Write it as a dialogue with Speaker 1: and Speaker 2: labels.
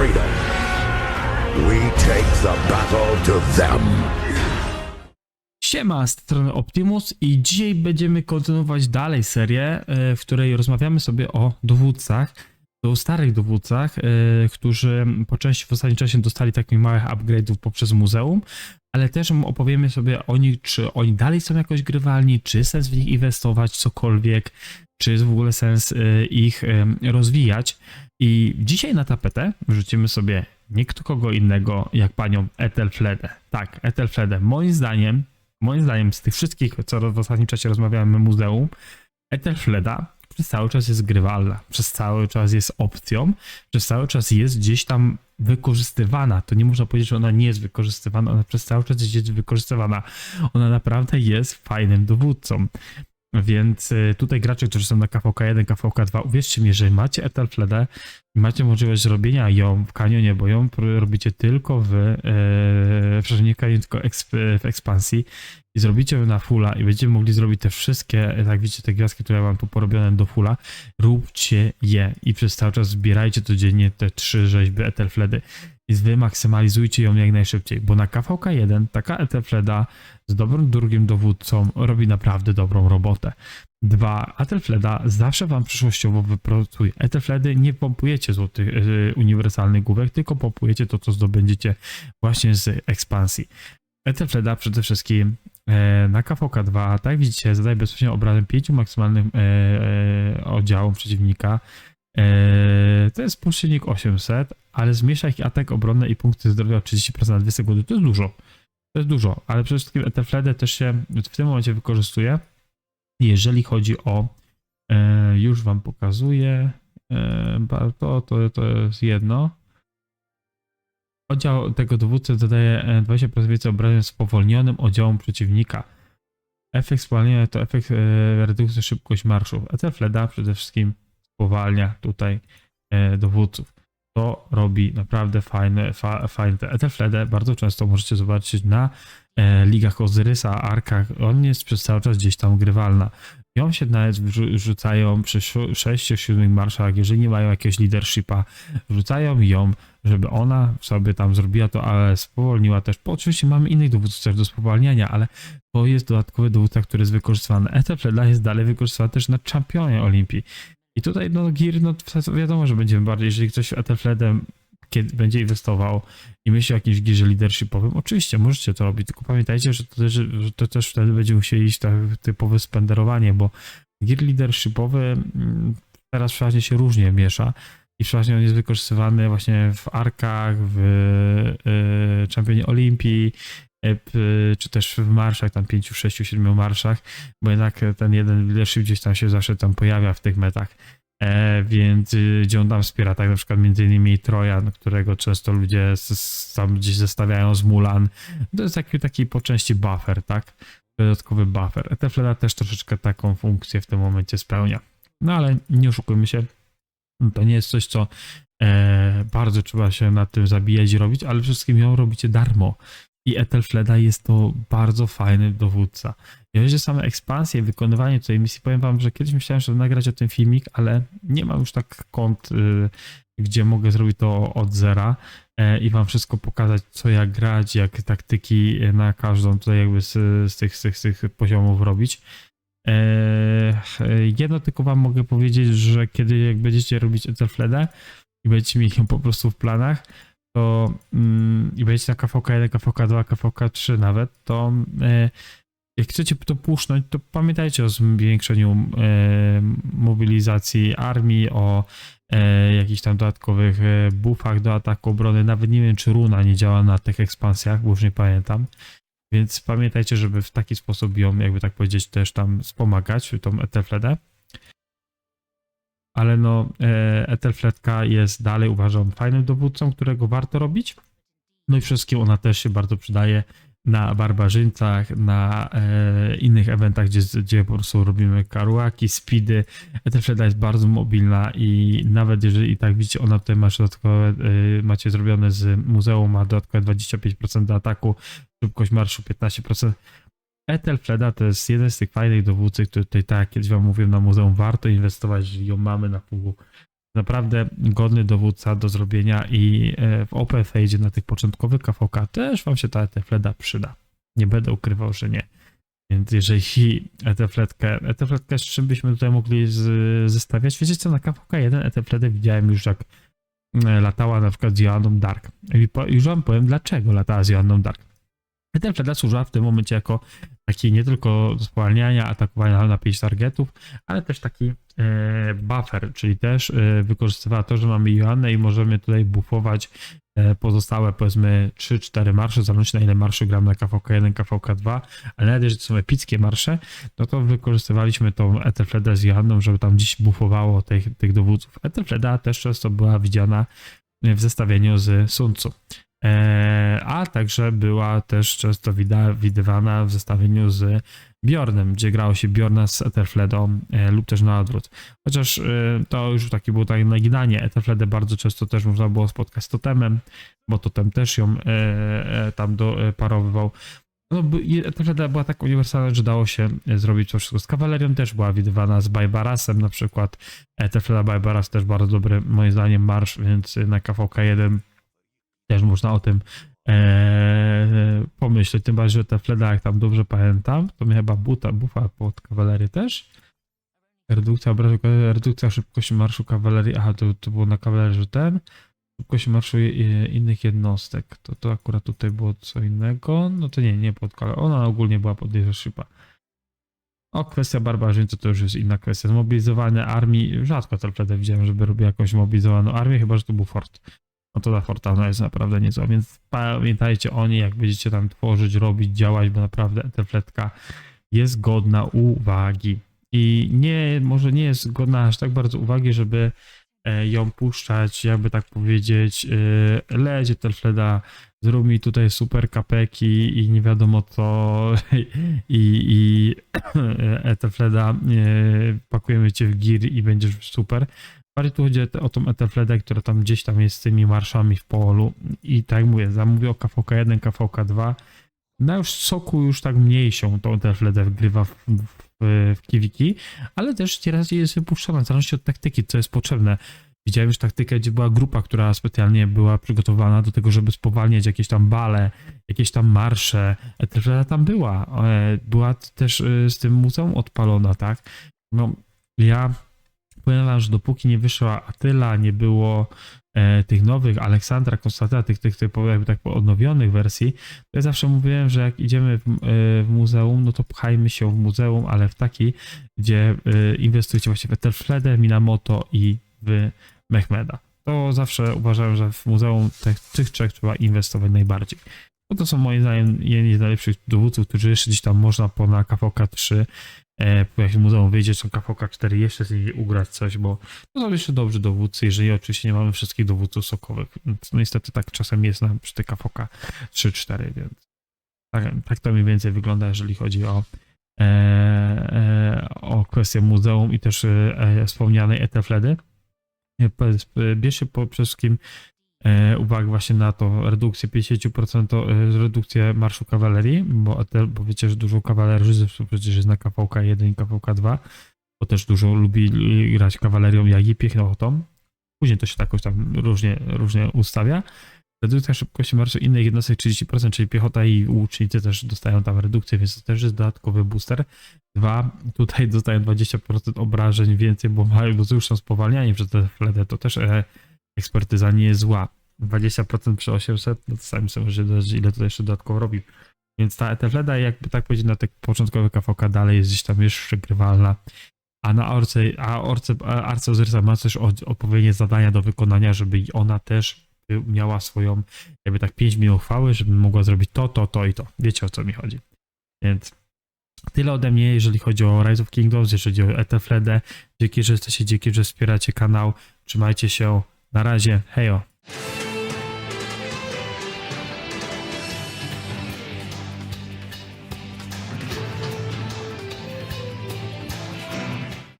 Speaker 1: freedom. We take the battle to them.
Speaker 2: Siema, z strony Optimus i dzisiaj będziemy kontynuować dalej serię, e, w której rozmawiamy sobie o dowódcach, o starych dowódcach, e, którzy po części w ostatnim czasie dostali takich małych upgrade'ów poprzez muzeum, ale też opowiemy sobie o nich, czy oni dalej są jakoś grywalni, czy sens w nich inwestować, cokolwiek, czy jest w ogóle sens e, ich rozwijać. I dzisiaj na tapetę wrzucimy sobie nie kogo innego, jak panią Ethelfledę. Tak, Ethelfledę. Moim zdaniem moim zdaniem z tych wszystkich, co w ostatnim czasie rozmawiałem w muzeum, Ethelfleda przez cały czas jest grywalna, przez cały czas jest opcją, przez cały czas jest gdzieś tam wykorzystywana. To nie można powiedzieć, że ona nie jest wykorzystywana, ona przez cały czas jest gdzieś wykorzystywana. Ona naprawdę jest fajnym dowódcą. Więc y, tutaj gracze, którzy są na KVK1, KVK2, uwierzcie mi, jeżeli macie Ethelfledę i macie możliwość zrobienia ją w kanionie, bo ją robicie tylko w, przepraszam, nie kanionie, tylko w ekspansji. I zrobicie ją na fulla i będziecie mogli zrobić te wszystkie, tak widzicie, te gwiazdki, które mam tu porobione do fulla, róbcie je i przez cały czas zbierajcie codziennie te trzy rzeźby Ethelfledy i wy maksymalizujcie ją jak najszybciej, bo na KVK1 taka Ethelfleda z dobrym drugim dowódcą robi naprawdę dobrą robotę. Dwa, Ethelfleda zawsze wam przyszłościowo wypracuje. Ethelfledy nie pompujecie złotych yy, uniwersalnych główek, tylko pompujecie to, co zdobędziecie właśnie z ekspansji. Ethelfleda przede wszystkim e, na KVK2, tak widzicie, zadaje bezpośrednio obrazem pięciu maksymalnym e, e, oddziałom przeciwnika. E, to jest współczynnik 800, ale zmniejsza ich atak obronny i punkty zdrowia o 30% na 2 sekundy. To jest dużo. To jest dużo, ale przede wszystkim Ethelfledę też się w tym momencie wykorzystuje, jeżeli chodzi o e, już wam pokazuję e, to, to, to jest jedno oddział tego dowódcy dodaje e, 20% więcej obrażeń spowolnionym oddziałom przeciwnika efekt spowalniania to efekt e, redukcji szybkość marszów Ethelfleda przede wszystkim spowalnia tutaj e, dowódców to robi naprawdę fajne, fa, fajne. Ethelfledę bardzo często możecie zobaczyć na e, ligach Ozyrysa, Arkach. On jest przez cały czas gdzieś tam grywalna. Ją się nawet wrzucają przy 6-7 marszach, jeżeli nie mają jakiegoś leadershipa, wrzucają ją, żeby ona sobie tam zrobiła to, ale spowolniła też. Bo oczywiście mamy innych dowódców też do spowalniania, ale to jest dodatkowy dowódca, który jest wykorzystywany. Ethelfleda jest dalej wykorzystywany też na czempionie Olimpii. I tutaj no Gear, no wiadomo, że będziemy bardziej, jeżeli ktoś Ethelfledem kiedy będzie inwestował i myśli o jakimś gierze leadershipowym, oczywiście możecie to robić, tylko pamiętajcie, że to też, że to też wtedy będzie musieli iść tak typowe spenderowanie, bo gear leadershipowy mm, teraz przeważnie się różnie miesza i przeważnie on jest wykorzystywany właśnie w arkach, w y, Championie Olimpii, czy też w marszach, tam 5, 6, 7 marszach, bo jednak ten jeden leadership gdzieś tam się zawsze tam pojawia w tych metach. E, więc y, gdzie on tam wspiera, tak na przykład między innymi Trojan, którego często ludzie z, z, tam gdzieś zestawiają z Mulan. To jest taki, taki po części buffer, tak? Dodatkowy buffer. Ethelfleda też troszeczkę taką funkcję w tym momencie spełnia. No ale nie oszukujmy się, to nie jest coś, co e, bardzo trzeba się nad tym zabijać i robić, ale wszystkim ją robicie darmo. I Ethelfleda jest to bardzo fajny dowódca. Jeżeli chodzi o same ekspansje, wykonywanie tej misji, powiem wam, że kiedyś myślałem, żeby nagrać o tym filmik, ale nie mam już tak kont, y, gdzie mogę zrobić to od zera e, i wam wszystko pokazać, co jak grać, jak taktyki na każdą tutaj jakby z, z, tych, z, tych, z tych poziomów robić. E, jedno tylko wam mogę powiedzieć, że kiedy jak będziecie robić Ethelfledę i będziecie mieli ją po prostu w planach, to mm, i będziecie na KVK1, KVK2, KVK3 nawet, to e, jak chcecie to puszczać, to pamiętajcie o zwiększeniu e, mobilizacji armii, o e, jakichś tam dodatkowych e, buffach do ataku obrony. Nawet nie wiem, czy runa nie działa na tych ekspansjach, bo już nie pamiętam. Więc pamiętajcie, żeby w taki sposób ją, jakby tak powiedzieć, też tam wspomagać, tą Ethelfledę. Ale no, e, Ethelfledka jest dalej, uważam, fajnym dowódcą, którego warto robić. No i wszystkim ona też się bardzo przydaje na barbarzyńcach, na e, innych eventach, gdzie, gdzie po prostu robimy karuaki, speedy. Ethelfleda jest bardzo mobilna i nawet jeżeli i tak widzicie, ona tutaj ma dodatkowe, e, macie zrobione z muzeum, ma dodatkowe 25% do ataku, szybkość marszu 15%. Ethelfleda to jest jeden z tych fajnych dowódców, który tutaj tak jak kiedyś wam mówiłem na muzeum, warto inwestować, jeżeli ją mamy na pół Naprawdę godny dowódca do zrobienia i e, w Open Fade na tych początkowych KVK też wam się ta Etefleda przyda. Nie będę ukrywał, że nie. Więc jeżeli Etefletkę, Etefletkę z czym byśmy tutaj mogli z, zestawiać? Wiecie co, na KVK 1 Etefledę widziałem już jak e, latała na przykład z Joanną Dark. I po, już wam powiem, dlaczego latała z Joanną Dark. Etefleda służyła w tym momencie jako taki nie tylko spowalniania, atakowania na 5 targetów, ale też taki e, buffer, czyli też e, wykorzystywała to, że mamy Joannę i możemy tutaj buffować e, pozostałe powiedzmy 3-4 marsze, zależności na ile marszy gram na KVK1, KVK2, ale nawet jeżeli to są epickie marsze, no to wykorzystywaliśmy tą Ethelfledę z Joanną, żeby tam gdzieś buffowało tych, tych dowódców. Ethelfleda też często była widziana w zestawieniu z Sun Tzu. E, a także była też często widywana w zestawieniu z Bjornem, gdzie grało się Bjorna z Ethelfledą e, lub też na odwrót. Chociaż e, to już taki było takie naginanie. Ethelfledę bardzo często też można było spotkać z totemem, bo totem też ją e, e, tam do, e, parowywał. No, Ethelfleda była tak uniwersalna, że dało się e, zrobić to wszystko. Z kawalerią też była widywana z Bajbarasem na przykład. Ethelfleda Bajbaras też bardzo dobry moim zdaniem marsz, więc na KVK 1 też można o tym e, pomyśleć. Tym bardziej, że te Fleda, jak tam dobrze pamiętam, to mnie chyba buta, bufa pod kawalerii też. Redukcja redukcja szybkości marszu kawalerii. Aha, to, to było na kawalerii, ten. Szybkość marszu innych jednostek. To, to akurat tutaj było co innego. No to nie, nie pod kawalerią. Ona ogólnie była pod leadershipa. O, kwestia barbarzyńcy to już jest inna kwestia. Zmobilizowanie armii. Rzadko Telfledę widziałem, żeby robił jakąś mobilizowaną armię, chyba że to był fort. No to ta Fortana jest naprawdę niezła, więc pamiętajcie o niej, jak będziecie tam tworzyć, robić, działać, bo naprawdę Ethelfletka jest godna uwagi. I nie, może nie jest godna aż tak bardzo uwagi, żeby e, ją puszczać, jakby tak powiedzieć, e, leć Ethelfleda, zrób mi tutaj super kapeki i nie wiadomo co i, i e, pakujemy cię w gir i będziesz super. Bardziej tu chodzi o tą Ethelfledę, która tam gdzieś tam jest z tymi marszami w polu i tak jak mówię, zamówię o KVK1, KVK2. Na już soku już tak mniejszą tą Ethelfledę wgrywa w, w, w kiwiki, ale też nieraz jest wypuszczona, w zależności od taktyki, co jest potrzebne. Widziałem już taktykę, gdzie była grupa, która specjalnie była przygotowana do tego, żeby spowalniać jakieś tam bale, jakieś tam marsze. Ethelfleda tam była. E, Była też e, z tym muzeum odpalona, tak? No, ja że dopóki nie wyszła Atyla, nie było e, tych nowych Aleksandra, Konstantyna, tych, tych, tych jakby tak odnowionych wersji, to ja zawsze mówiłem, że jak idziemy w, e, w muzeum, no to pchajmy się w muzeum, ale w taki, gdzie e, inwestujecie właśnie w Ethelfledę, Minamoto i w Mehmeda. To zawsze uważałem, że w muzeum tych, tych trzech trzeba inwestować najbardziej. Bo to są moim zdaniem jedni z najlepszych dowódców, którzy jeszcze gdzieś tam można po na KVK 3 e, jakimś muzeum wyjdzie, czy KVK 4 jeszcze z nimi ugrać coś, bo to są jeszcze dobrzy dowódcy, jeżeli oczywiście nie mamy wszystkich dowódców sokowych. No niestety tak czasem jest na, przy tej KVK 3-4, więc tak, tak to mniej więcej wygląda, jeżeli chodzi o, e, e, o kwestię muzeum i też e, wspomnianej Ethelfledy. E, e, Bierzcie po przede wszystkim e, uwagę właśnie na to redukcję 50% to, e, redukcję marszu kawalerii, bo, bo wiecie, że dużo kawalerzy przecież jest na KVK 1 i KVK 2, bo też dużo lubi grać kawalerią, jak i piechotą. Później to się tak jakoś tam różnie, różnie ustawia. Redukcja szybkości marszu innych jednostek 30%, czyli piechota i łucznicy też dostają tam redukcję, więc to też jest dodatkowy booster. Dwa, tutaj dostają 20% obrażeń więcej, bo mają, już są spowalniani przez te fledę, to też e, ekspertyza nie jest zła. 20% przy 800, no to sami sobie dodać, ile to jeszcze dodatkowo robi. Więc ta Ethelfleda, jakby tak powiedzieć, na te początkowe KVK dalej jest gdzieś tam jeszcze grywalna. A na Orce, a Orce, Arce Ozyrsa ma też od- odpowiednie zadania do wykonania, żeby ona też miała swoją, jakby tak 5 minut chwały, żeby mogła zrobić to, to, to i to. Wiecie o co mi chodzi. Więc tyle ode mnie, jeżeli chodzi o Rise of Kingdoms, jeżeli chodzi o Ethelfledę. Dzięki, że jesteście, dzięki, że wspieracie kanał. Trzymajcie się. Na razie. Hejo.